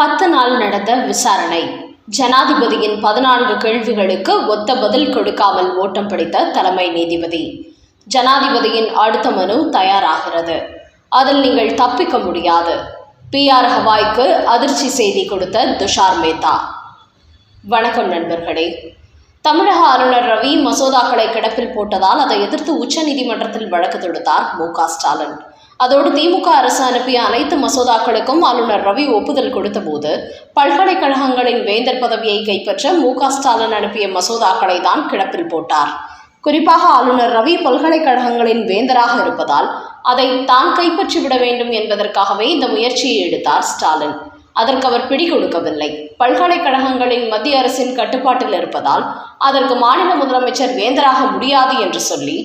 பத்து நாள் நடந்த விசாரணை. ஜனாதிபதியின் பதினான்கு கேள்விகளுக்கு ஒத்த பதில் கொடுக்காமல் ஓட்டம் பிடித்த தலைமை நீதிபதி. ஜனாதிபதியின் அடுத்த மனு தயாராகிறது. அதில் நீங்கள் தப்பிக்க முடியாது. பிஆர் ஹவாய்க்கு அதிர்ச்சி செய்தி கொடுத்த துஷார் மேத்தா. வணக்கம் நண்பர்களே. தமிழக ஆளுநர் ரவி மசோதாக்களை கிடப்பில் போட்டதால் அதை எதிர்த்து உச்சநீதிமன்றத்தில் வழக்கு தொடுத்தார் மு க ஸ்டாலின். அதோடு திமுக அரசு அனுப்பிய அனைத்து மசோதாக்களுக்கும் ஆளுநர் ரவி ஒப்புதல் கொடுத்தபோது பல்கலைக்கழகங்களின் வேந்தர் பதவியை கைப்பற்ற மு ஸ்டாலின் அனுப்பிய மசோதாக்களை தான் கிடப்பில் போட்டார். குறிப்பாக ஆளுநர் ரவி பல்கலைக்கழகங்களின் வேந்தராக இருப்பதால் அதை தான் கைப்பற்றிவிட வேண்டும் என்பதற்காகவே இந்த முயற்சியை எடுத்தார் ஸ்டாலின். அதற்கு அவர் பிடி கொடுக்கவில்லை. பல்கலைக்கழகங்களின் மத்திய அரசின் கட்டுப்பாட்டில் இருப்பதால் அதற்கு மாநில முதலமைச்சர் வேந்தராக முடியாது என்று சொல்லி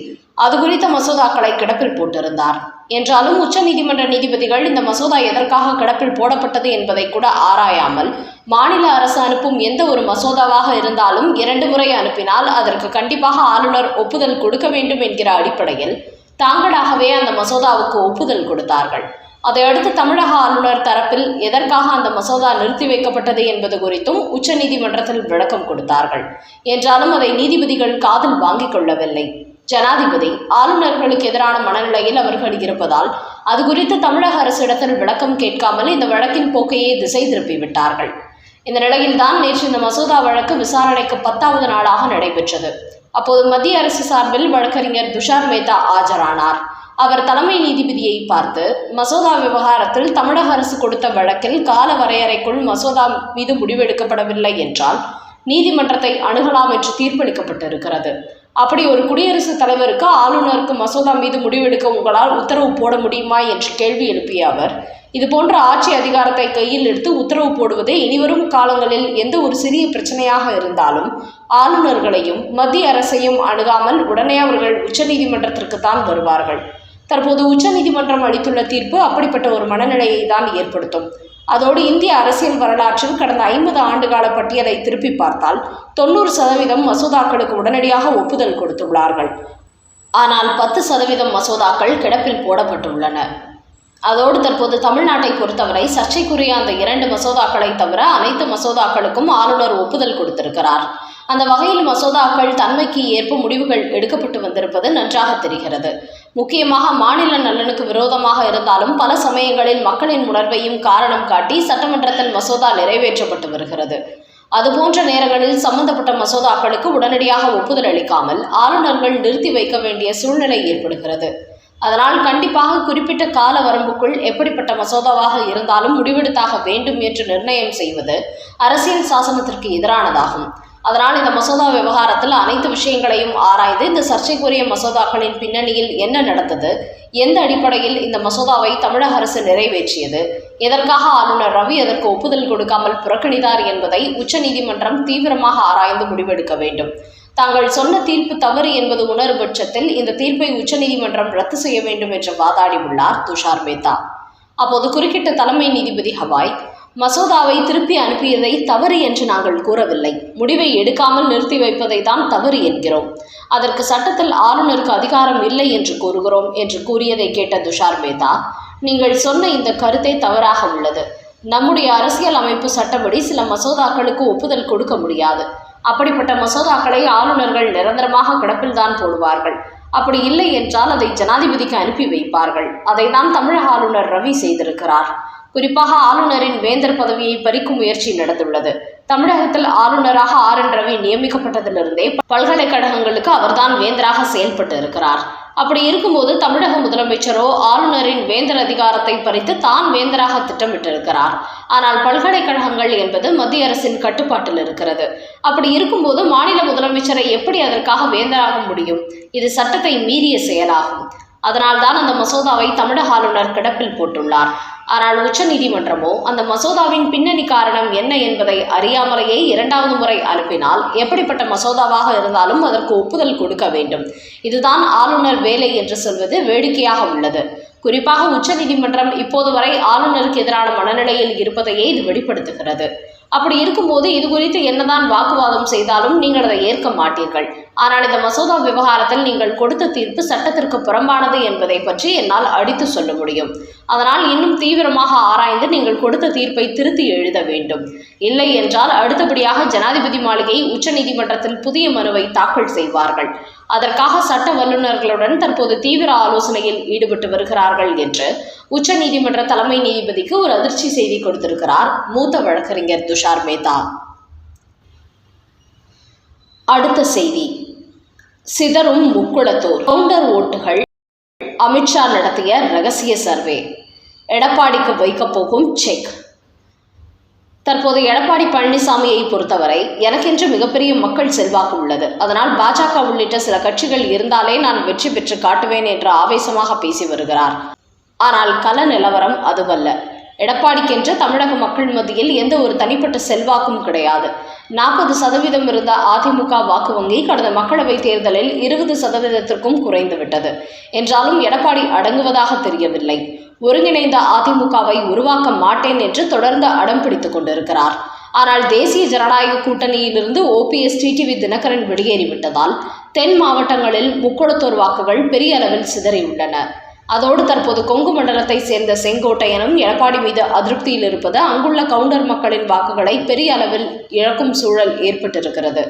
அது குறித்த மசோதாக்களை கிடப்பில் போட்டிருந்தார். என்றாலும் உச்சநீதிமன்ற நீதிபதிகள் இந்த மசோதா எதற்காக கிடப்பில் போடப்பட்டது என்பதை கூட ஆராயாமல் மாநில அரசு அனுப்பும் எந்த ஒரு மசோதாவாக இருந்தாலும் இரண்டு முறை அனுப்பினால் அதற்கு கண்டிப்பாக ஆளுநர் ஒப்புதல் கொடுக்க வேண்டும் என்கிற அடிப்படையில் தாங்களாகவே அந்த மசோதாவுக்கு ஒப்புதல் கொடுத்தார்கள். அதையடுத்து தமிழக ஆளுநர் தரப்பில் எதற்காக அந்த மசோதா நிறுத்தி வைக்கப்பட்டது என்பது குறித்தும் உச்சநீதிமன்றத்தில் விளக்கம் கொடுத்தார்கள். என்றாலும் அதை நீதிபதிகள் காதில் வாங்கிக் கொள்ளவில்லை. ஜனாதிபதி ஆளுநர்களுக்கு எதிரான மனநிலையில் அவர்கள் இருப்பதால் அது குறித்து தமிழக அரசிடத்தில் விளக்கம் கேட்காமல் இந்த வழக்கின் போக்கையே திசை திருப்பிவிட்டார்கள் இந்த நிலையில்தான் நேற்று இந்த மசோதா வழக்கு விசாரணைக்கு பத்தாவது நாளாக நடைபெற்றது. அப்போது மத்திய அரசு சார்பில் வழக்கறிஞர் துஷார் மேத்தா ஆஜரானார். அவர் தலைமை நீதிபதியை பார்த்து மசோதா விவகாரத்தில் தமிழக அரசு கொடுத்த வழக்கில் கால வரையறைக்குள் மசோதா மீது முடிவெடுக்கப்படவில்லை என்றால் நீதிமன்றத்தை அணுகலாம் என்று தீர்ப்பளிக்கப்பட்டிருக்கிறது. அப்படி ஒரு குடியரசுத் தலைவருக்கு ஆளுநருக்கு மசோதா மீது முடிவெடுக்க உங்களால் உத்தரவு போட முடியுமா என்று கேள்வி எழுப்பிய அவர் இதுபோன்ற ஆட்சி அதிகாரத்தை கையில் எடுத்து உத்தரவு போடுவது இனிவரும் காலங்களில் எந்த ஒரு சிறிய பிரச்சனையாக இருந்தாலும் ஆளுநர்களையும் மத்திய அரசையும் அணுகாமல் உடனே அவர்கள் உச்சநீதிமன்றத்திற்கு தான் வருவார்கள். தற்போது உச்சநீதிமன்றம் அளித்துள்ள தீர்ப்பு அப்படிப்பட்ட ஒரு மனநிலையை தான் ஏற்படுத்தும். அதோடு இந்திய அரசியல் வரலாற்றில் கடந்த ஐம்பது ஆண்டுகால பட்டியலை திருப்பி பார்த்தால் தொண்ணூறு சதவீதம் மசோதாக்களுக்கு உடனடியாக ஒப்புதல் கொடுத்துள்ளார்கள். ஆனால் பத்து சதவீதம் மசோதாக்கள் கிடப்பில் போடப்பட்டுள்ளன. அதோடு தற்போது தமிழ்நாட்டை பொறுத்தவரை சர்ச்சைக்குரிய அந்த இரண்டு மசோதாக்களை தவிர அனைத்து மசோதாக்களுக்கும் ஆளுநர் ஒப்புதல் கொடுத்திருக்கிறார். அந்த வகையில் மசோதாக்கள் தன்மைக்கு ஏற்ப முடிவுகள் எடுக்கப்பட்டு வந்திருப்பது நன்றாக தெரிகிறது. முக்கியமாக மாநில நலனுக்கு விரோதமாக இருந்தாலும் பல சமயங்களில் மக்களின் உணர்வையும் காரணம் காட்டி சட்டமன்றத்தில் மசோதா நிறைவேற்றப்பட்டு வருகிறது. அதுபோன்ற நேரங்களில் சம்பந்தப்பட்ட மசோதாக்களுக்கு உடனடியாக ஒப்புதல் அளிக்காமல் ஆளுநர்கள் நிறுத்தி வைக்க வேண்டிய சூழ்நிலை ஏற்படுகிறது. அதனால் கண்டிப்பாக குறிப்பிட்ட கால வரம்புக்குள் எப்படிப்பட்ட மசோதாவாக இருந்தாலும் முடிவெடுத்தாக வேண்டும் என்று நிர்ணயம் செய்வது அரசியல் சாசனத்திற்கு எதிரானதாகும். அதனால் இந்த மசோதா விவகாரத்தில் அனைத்து விஷயங்களையும் ஆராய்ந்து இந்த சர்ச்சைக்குரிய மசோதாக்களின் பின்னணியில் என்ன நடந்தது? எந்த அடிப்படையில் இந்த மசோதாவை தமிழக அரசு நிறைவேற்றியது? எதற்காக ஆளுநர் ரவி அதற்கு ஒப்புதல் கொடுக்காமல் புறக்கணித்தார் என்பதை உச்சநீதிமன்றம் தீவிரமாக ஆராய்ந்து முடிவெடுக்க வேண்டும். தாங்கள் சொன்ன தீர்ப்பு தவறு என்பது உணரும் பட்சத்தில் இந்த தீர்ப்பை உச்சநீதிமன்றம் ரத்து செய்ய வேண்டும் என்று வாதாடியுள்ளார் துஷார் மேத்தா. அப்போது குறுக்கிட்ட தலைமை நீதிபதி ஹவாய் மசோதாவை திருப்பி அனுப்பியதை தவறு என்று நாங்கள் கூறவில்லை. முடிவை எடுக்காமல் நிறுத்தி வைப்பதை தான் தவறு என்கிறோம். அதற்கு சட்டத்தில் ஆளுநருக்கு அதிகாரம் இல்லை என்று கூறுகிறோம் என்று கூறியதை கேட்ட துஷார் மேத்தா நீங்கள் சொன்ன இந்த கருத்தை தவறாக உள்ளது. நம்முடைய அரசியல் அமைப்பு சட்டப்படி சில மசோதாக்களுக்கு ஒப்புதல் கொடுக்க முடியாது. அப்படிப்பட்ட மசோதாக்களை ஆளுநர்கள் நிரந்தரமாக கிடப்பில்தான் போடுவார்கள். அப்படி இல்லை என்றால் அதை ஜனாதிபதிக்கு அனுப்பி வைப்பார்கள். அதை தான் தமிழக ஆளுநர் ரவி செய்திருக்கிறார். குறிப்பாக ஆளுநரின் வேந்தர் பதவியை பறிக்கும் முயற்சி நடந்துள்ளது. தமிழகத்தில் ஆளுநராக ஆர் என் ரவி நியமிக்கப்பட்டதிலிருந்தே பல்கலைக்கழகங்களுக்கு அவர்தான் வேந்தராக செயல்பட்டு இருக்கிறார். அப்படி இருக்கும்போது தமிழக முதலமைச்சரோ ஆளுநரின் வேந்தர் அதிகாரத்தை பறித்து தான் வேந்தராக திட்டமிட்டிருக்கிறார். ஆனால் பல்கலைக்கழகங்கள் என்பது மத்திய அரசின் கட்டுப்பாட்டில் இருக்கிறது. அப்படி இருக்கும்போது மாநில முதலமைச்சரை எப்படி அதற்காக வேந்தராக முடியும்? இது சட்டத்தை மீறிய செயலாகும். அதனால்தான் அந்த மசோதாவை தமிழக ஆளுநர் கிடப்பில் போட்டுள்ளார். ஆனால் உச்சநீதிமன்றமோ அந்த மசோதாவின் பின்னணி காரணம் என்ன என்பதை அறியாமலேயே இரண்டாவது முறை அனுப்பினால் எப்படிப்பட்ட மசோதாவாக இருந்தாலும் அதற்கு ஒப்புதல் கொடுக்க வேண்டும். இதுதான் ஆளுநர் வேலை என்று சொல்வது வேடிக்கையாக உள்ளது. குறிப்பாக உச்சநீதிமன்றம் இப்போது வரை ஆளுநருக்கு எதிரான மனநிலையில் இருப்பதையே இது வெளிப்படுத்துகிறது. அப்படி இருக்கும்போது இது குறித்து என்னதான் வாக்குவாதம் செய்தாலும் நீங்கள் அதை ஏற்க மாட்டீர்கள். ஆனால் இந்த மசோதா விவகாரத்தில் நீங்கள் கொடுத்த தீர்ப்பு சட்டத்திற்கு புறம்பானது என்பதை பற்றி என்னால் அடித்து சொல்ல முடியும். அதனால் இன்னும் தீவிரமாக ஆராய்ந்து நீங்கள் கொடுத்த தீர்ப்பை திருத்தி எழுத வேண்டும். இல்லை என்றால் அடுத்தபடியாக ஜனாதிபதி மாளிகை உச்சநீதிமன்றத்தில் புதிய மனுவை தாக்கல் செய்வார்கள். அதற்காக சட்ட வல்லுநர்களுடன் தற்போது தீவிர ஆலோசனையில் ஈடுபட்டு வருகிறார்கள் என்று உச்சநீதிமன்ற தலைமை நீதிபதிக்கு ஒரு அதிர்ச்சி செய்தி கொடுத்திருக்கிறார் மூத்த வழக்கறிஞர் துஷார் மேத்தா. அடுத்த செய்தி. சிதறும் முக்குளத்தூர். கவுண்டர் ஓட்டுகள் அமித்ஷா நடத்திய ரகசிய சர்வே. எடப்பாடிக்கு வைக்கப் போகும் செக். தற்போது எடப்பாடி பழனிசாமியை பொறுத்தவரை எனக்கென்று மிகப்பெரிய மக்கள் செல்வாக்கு உள்ளது. அதனால் பாஜக உள்ளிட்ட சில கட்சிகள் இருந்தாலே நான் வெற்றி பெற்று காட்டுவேன் என்று ஆவேசமாக பேசி வருகிறார். ஆனால் கல நிலவரம் அதுவல்ல. எடப்பாடிக்கென்று தமிழக மக்கள் மத்தியில் எந்த ஒரு தனிப்பட்ட செல்வாக்கும் கிடையாது. நாற்பது சதவீதம் இருந்த அதிமுக வாக்கு வங்கி கடந்த மக்களவைத் தேர்தலில் இருபது சதவீதத்திற்கும் குறைந்துவிட்டது. என்றாலும் எடப்பாடி அடங்குவதாக தெரியவில்லை. ஒருங்கிணைந்த அதிமுகவை உருவாக்க மாட்டேன் என்று தொடர்ந்து அடம் பிடித்துக் கொண்டிருக்கிறார். ஆனால் தேசிய ஜனநாயக கூட்டணியிலிருந்து ஓபிஎஸ் டிடிவி தினகரன் வெளியேறிவிட்டதால் தென் மாவட்டங்களில் முக்கொடுத்தோர் வாக்குகள் பெரிய அளவில் சிதறியுள்ளன. அதோடு தற்போது கொங்கு மண்டலத்தை சேர்ந்த செங்கோட்டையனும் எடப்பாடி மீது அதிருப்தியில் இருப்பது அங்குள்ள கவுண்டர் மக்களின் வாக்குகளை பெரிய அளவில் இழக்கும் சூழல் ஏற்பட்டிருக்கிறது.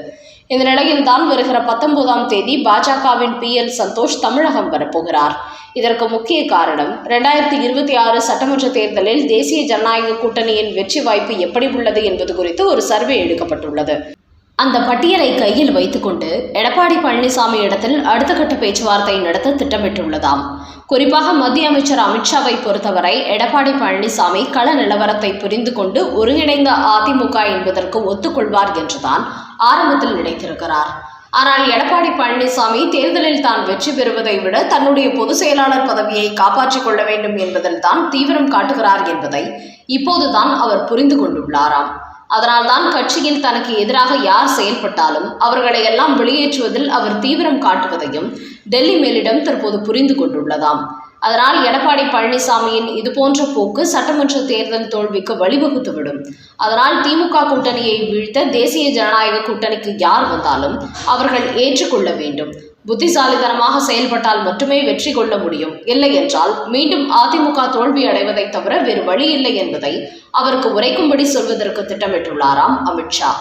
இந்த நிலையில் தான் வருகிற பத்தொன்பதாம் தேதி பாஜகவின் பி. எல். சந்தோஷ் தமிழகம் வரப்போகிறார். இதற்கு முக்கிய காரணம் ரெண்டாயிரத்தி இருபத்தி ஆறு சட்டமன்ற தேர்தலில் தேசிய ஜனநாயக கூட்டணியின் வெற்றி வாய்ப்பு எப்படி உள்ளது என்பது குறித்து ஒரு சர்வே எடுக்கப்பட்டுள்ளது. அந்த பட்டியலை கையில் வைத்துக்கொண்டு எடப்பாடி பழனிசாமி இடத்தில் அடுத்த கட்ட பேச்சுவார்த்தை நடத்த திட்டமிட்டுள்ளதாம். குறிப்பாக மத்திய அமைச்சர் அமித்ஷாவை பொறுத்தவரை எடப்பாடி பழனிசாமி கள நிலவரத்தை புரிந்து கொண்டு ஒருங்கிணைந்த அதிமுக என்பதற்கு ஒத்துக்கொள்வார் என்றுதான் ஆரம்பத்தில் நினைத்திருக்கிறார். ஆனால் எடப்பாடி பழனிசாமி தேர்தலில் தான் வெற்றி பெறுவதை விட தன்னுடைய பொதுச் செயலாளர் பதவியை காப்பாற்றிக் கொள்ள வேண்டும் என்பதில் தான் தீவிரம் காட்டுகிறார் என்பதை இப்போதுதான் அவர் புரிந்து கொண்டுள்ளாராம். அதனால்தான் கட்சியில் தனக்கு எதிராக யார் செயல்பட்டாலும் அவர்களை எல்லாம் வெளியேற்றுவதில் அவர் தீவிரம் காட்டுவதையும் டெல்லி மேலிடம் தற்போது புரிந்து கொண்டுள்ளதாம். அதனால் எடப்பாடி பழனிசாமியின் இதுபோன்ற போக்கு சட்டமன்ற தேர்தல் தோல்விக்கு வழிவகுத்துவிடும். அதனால் திமுக கூட்டணியை வீழ்த்த தேசிய ஜனநாயக கூட்டணிக்கு யார் வந்தாலும் அவர்கள் ஏற்றுக்கொள்ள வேண்டும். புத்திசாலித்தனமாக செயல்பட்டால் மட்டுமே வெற்றி கொள்ள முடியும். இல்லை என்றால் மீண்டும் அதிமுக தோல்வி அடைவதை தவிர வேறு வழி இல்லை என்பதை அவருக்கு உரைக்கும்படி சொல்வதற்கு திட்டமிட்டுள்ளாராம் அமித்ஷா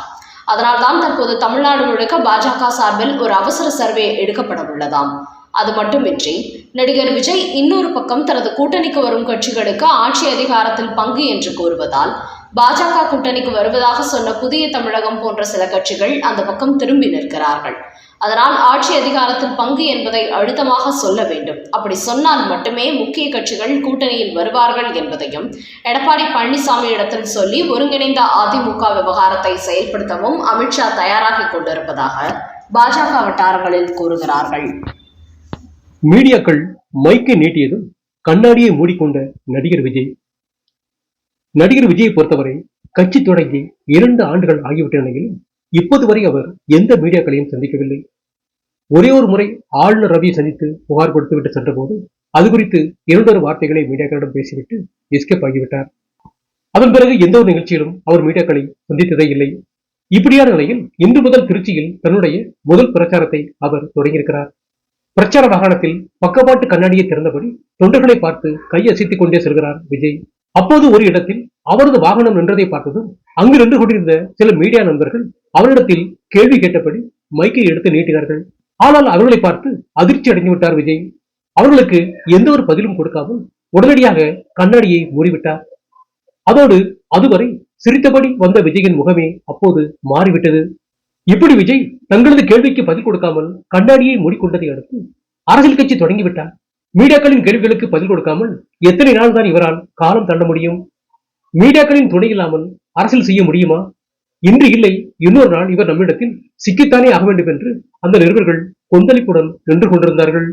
அதனால்தான் தற்போது தமிழ்நாடு முழுக்க பாஜக சார்பில் ஒரு அவசர சர்வே எடுக்கப்பட உள்ளதாம். அது மட்டுமின்றி நடிகர் விஜய் இன்னொரு பக்கம் தனது கூட்டணிக்கு வரும் கட்சிகளுக்கு ஆட்சி அதிகாரத்தில் பங்கு என்று கூறுவதால் பாஜக கூட்டணிக்கு வருவதாக சொன்ன புதிய தமிழகம் போன்ற சில கட்சிகள் அந்த பக்கம் திரும்பி நிற்கிறார்கள். அதனால் ஆட்சி அதிகாரத்தில் பங்கு என்பதை அழுத்தமாக சொல்ல வேண்டும். அப்படி சொன்னால் மட்டுமே முக்கிய கட்சிகள் கூட்டணியில் வருவார்கள் என்பதையும் எடப்பாடி பழனிசாமி இடத்தில் சொல்லி ஒருங்கிணைந்த அதிமுக விவகாரத்தை செயல்படுத்தவும் அமித்ஷா தயாராகி கொண்டிருப்பதாக பாஜக வட்டாரங்களில் கூறுகிறார்கள். மீடியாக்கள் மைக்கை நீட்டியதும் கண்ணாடியை மூடிக்கொண்ட நடிகர் விஜய். நடிகர் விஜயை பொறுத்தவரை கட்சி தொடங்கி இரண்டு ஆண்டுகள் ஆகிவிட்ட நிலையில் இப்போது வரை அவர் எந்த மீடியாக்களையும் சந்திக்கவில்லை. ஒரே ஒரு முறை ஆளுநர் ரவியை சந்தித்து புகார் கொடுத்துவிட்டு சென்றபோது அது குறித்து இரண்டொரு வார்த்தைகளை மீடியாக்களிடம் பேசிவிட்டு எஸ்கேப் ஆகிவிட்டார். அதன் பிறகு எந்த ஒரு நிகழ்ச்சியிலும் அவர் மீடியாக்களை சந்தித்ததே இல்லை. இப்படியான நிலையில் இன்று முதல் திருச்சியில் தன்னுடைய முதல் பிரச்சாரத்தை அவர் தொடங்கியிருக்கிறார். பிரச்சார வாகனத்தில் பக்கவாட்டு கண்ணாடியை திறந்தபடி தொண்டர்களை பார்த்து கையசைத்துக் கொண்டே செல்கிறார் விஜய். அப்போது ஒரு இடத்தில் அவரது வாகனம் நின்றதை பார்த்ததும் அங்கு நின்று கொண்டிருந்த சில மீடியா நண்பர்கள் அவரிடத்தில் கேள்வி கேட்டபடி மைக்கை எடுத்து நீட்டினார்கள். ஆனால் அவர்களை பார்த்து அதிர்ச்சி அடைந்து விட்டார் விஜய். அவர்களுக்கு எந்த ஒரு பதிலும் கொடுக்காமல் உடனடியாக கண்ணாடியை மூடிவிட்டார். அதோடு அதுவரை சிரித்தபடி வந்த விஜயின் முகமே அப்போது மாறிவிட்டது. இப்படி விஜய் தங்களது கேள்விக்கு பதில் கொடுக்காமல் கண்ணாடியை மூடிக்கொண்டதை அடுத்து அரசியல் கட்சி தொடங்கிவிட்டார்? மீடியாக்களின் கேள்விகளுக்கு பதில் கொடுக்காமல் எத்தனை நாள் தான் இவரால் காலம் தள்ள முடியும்? மீடியாக்களின் துணை இல்லாமல் அரசியல் செய்ய முடியுமா? இன்று இல்லை இன்னொரு நாள் இவர் நம்மிடத்தில் சிக்கித்தானே ஆக வேண்டும் என்று அந்த நிருபர்கள் கொந்தளிப்புடன் நின்று கொண்டிருந்தார்கள்.